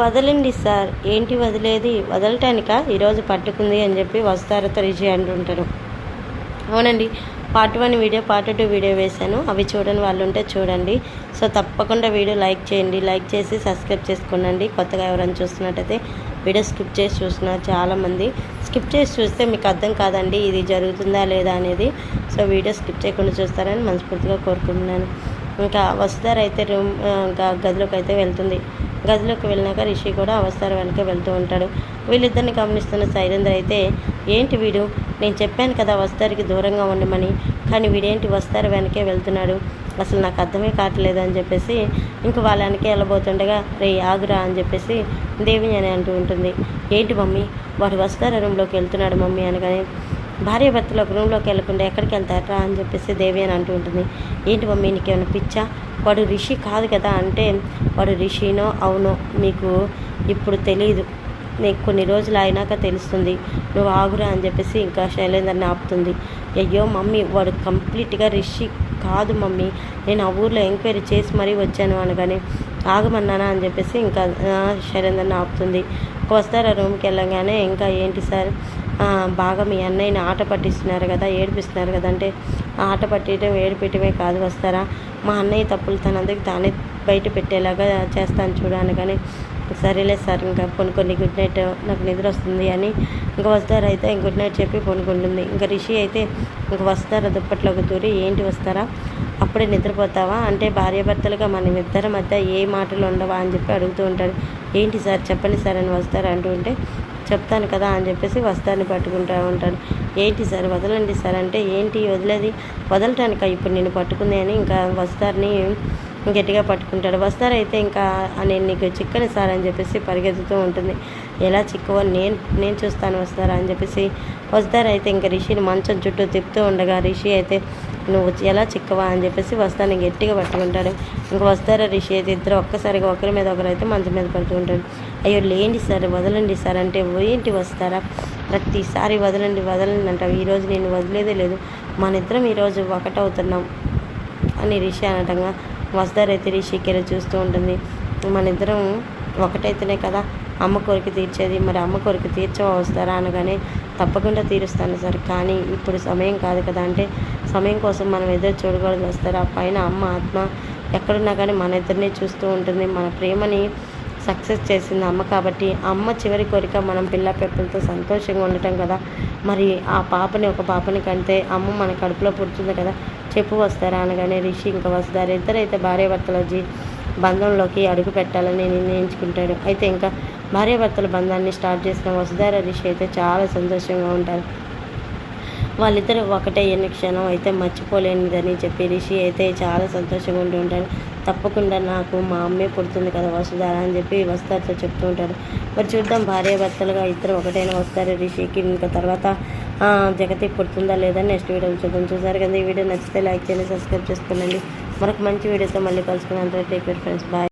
వదలండి సార్. ఏంటి వదిలేది? వదలటానిక? ఈరోజు పట్టుకుంది అని చెప్పి వస్తారతో రిజి అంటుంటారు. అవునండి. Part one video part two video వేశాను. అవి చూడని వాళ్ళు ఉంటే చూడండి. సో తప్పకుండా వీడియో లైక్ చేయండి. లైక్ చేసి సబ్స్క్రైబ్ చేసుకోండి కొత్తగా ఎవరైనా చూస్తున్నట్టయితే వీడియో స్కిప్ చేసి చూస్తున్నారు చాలామంది. స్కిప్ చేసి చూస్తే మీకు అర్థం కాదండి ఇది జరుగుతుందా లేదా అనేది. సో వీడియో స్కిప్ చేయకుండా చూస్తారని మనస్ఫూర్తిగా కోరుకుంటున్నాను. ఇంకా వసుధార్ అయితే రూమ్ ఇంకా గదిలోకి అయితే వెళ్తుంది. గదిలోకి వెళ్ళినాక రిషి కూడా అవస్థార వెనక వెళ్తూ ఉంటాడు. వీళ్ళిద్దరిని గమనిస్తున్న సైరేంద్ర అయితే ఏంటి వీడు? నేను చెప్పాను కదా వస్తారికి దూరంగా ఉండమని. కానీ వీడేంటి వస్తారు వెనకే వెళ్తున్నాడు? అసలు నాకు అర్థమే కావట్లేదు అని చెప్పేసి ఇంక వాళ్ళ వెనకే వెళ్ళబోతుండగా రే ఆగురా అని చెప్పేసి దేవి అని అంటూ ఉంటుంది. ఏంటి మమ్మీ? వాడు వస్తారా రూమ్లోకి వెళ్తున్నాడు మమ్మీ అనగానే భార్య భర్తలు ఒక రూమ్లోకి వెళ్ళకుండా ఎక్కడికి వెళ్తారా అని చెప్పేసి దేవి అని అంటూ ఉంటుంది. ఏంటి మమ్మీ నీకేమైనా పిచ్చా? వాడు రిషి కాదు కదా అంటే వాడు రిషినో అవునో మీకు ఇప్పుడు తెలియదు నీకు కొన్ని రోజులు అయినాక తెలుస్తుంది. నువ్వు ఆగురా అని చెప్పేసి ఇంకా శైలేందర్ని ఆపుతుంది. అయ్యో మమ్మీ వాడు కంప్లీట్గా రిషి కాదు మమ్మీ. నేను ఆ ఊర్లో ఎంక్వైరీ చేసి మరీ వచ్చాను అనగానే ఆగమన్నానా అని చెప్పేసి ఇంకా శైలేందర్ని ఆపుతుంది. వస్తారా రూమ్కి వెళ్ళగానే ఇంకా ఏంటి సార్? బాగా మీ అన్నయ్యని ఆట పట్టిస్తున్నారు కదా ఏడిపిస్తున్నారు కదా అంటే ఆట పట్టడం ఏడిపించడమే కాదు వస్తారా? మా అన్నయ్య తప్పులు తనందుకు తానే బయట పెట్టేలాగా చేస్తాను చూడాను కానీ సరేలే సార్ ఇంకా కొన్ని కొన్ని గుడ్ నైట్ నాకు నిద్ర వస్తుంది అని ఇంకా వస్తారా అయితే గుడ్ నైట్ చెప్పి కొనుక్కుంటుంది ఇంకా రిషి అయితే ఇంక వస్తారా దుప్పట్లోకి దూరి ఏంటి వస్తారా? అప్పుడే నిద్రపోతావా? అంటే భార్యాభర్తలుగా మనం ఇద్దరి మధ్య ఏ మాటలు ఉండవా అని చెప్పి అడుగుతూ ఉంటాడు. ఏంటి సార్ చెప్పండి సార్ అని వస్తారా అంటూ ఉంటే చెప్తాను కదా అని చెప్పేసి వస్తాన్ని పట్టుకుంటూ ఉంటాను. ఏంటి సార్ వదలండి సార్ అంటే ఏంటి వదిలేది? వదలటానిక ఇప్పుడు నేను పట్టుకుంది అని ఇంకా వస్తారని గట్టిగా పట్టుకుంటాడు. వస్తారైతే ఇంకా నేను నీకు చిక్కని సార్ అని చెప్పేసి పరిగెత్తుతూ ఉంటుంది. ఎలా చిక్కవో నేను నేను చూస్తాను వస్తారా అని చెప్పేసి. వస్తారైతే ఇంకా రిషిని మంచం చుట్టూ తిప్పుతూ ఉండగా రిషి అయితే నువ్వు ఎలా చిక్కవా అని చెప్పేసి వస్తాను గట్టిగా పట్టుకుంటాడు. ఇంకా వస్తారా రిషి అయితే ఇద్దరు ఒక్కసారిగా ఒకరి మీద ఒకరు అయితే మంచం మీద పడుతూ ఉంటాడు అయ్యో లేండి సార్ వదలండి సార్ అంటే ఏంటి వస్తారా? ప్రతిసారి వదలండి వదలండి అంటావు. ఈరోజు నేను వదిలేదే లేదు. మన ఇద్దరం ఈరోజు ఒకటవుతున్నాం అని రిషి అనటంగా వస్తారైతే రిషికేర చూస్తూ ఉంటుంది. మన ఇద్దరం ఒకటైతేనే కదా అమ్మ కోరిక తీర్చేది. మరి అమ్మ కోరిక తీర్చవా వస్తారా అనగానే తప్పకుండా తీరుస్తాను సార్. కానీ ఇప్పుడు సమయం కాదు కదా అంటే సమయం కోసం మనం ఎదురు చూడకూడదు వస్తారా? పైన అమ్మ ఆత్మ ఎక్కడున్నా కానీ మన ఇద్దరిని చూస్తూ ఉంటుంది. మన ప్రేమని సక్సెస్ చేసింది అమ్మ కాబట్టి అమ్మ చివరి కోరిక మనం పిల్ల పెప్పులతో సంతోషంగా ఉండటం కదా. మరి ఆ పాపని ఒక పాపని కంటే అమ్మ మన కడుపులో పుడుతుంది కదా. చెప్పు వస్తారా అనగానే రిషి ఇంకా వస్తారు. ఇద్దరైతే భార్యాభర్తల జీ బంధంలోకి అడుగు పెట్టాలని నిర్ణయించుకుంటాడు. అయితే ఇంకా భార్యాభర్తల బంధాన్ని స్టార్ట్ చేసిన వసుధార రిషి అయితే చాలా సంతోషంగా ఉంటారు. వాళ్ళిద్దరు ఒకటే ఎన్ని క్షణం అయితే మర్చిపోలేనిదని చెప్పి రిషి అయితే చాలా సంతోషంగా ఉంటూ ఉంటాడు. తప్పకుండా నాకు మా అమ్మే పుడుతుంది కదా వసుధార అని చెప్పి వస్తారతో చెప్తూ ఉంటాడు. మరి చూద్దాం భార్యాభర్తలుగా ఇద్దరు ఒకటైనా వస్తారు రిషికి ఇంకా తర్వాత జగతి పుడుతుందా లేదా నెక్స్ట్ వీడియో చూద్దాం. చూసారు కదా ఈ వీడియో నచ్చితే లైక్ చేయండి సబ్స్క్రైబ్ చేసుకోండి. మరొక మంచి వీడియోతో మళ్ళీ కలుసుకున్నాను టేక్ కేర్ ఫ్రెండ్స్ బాయ్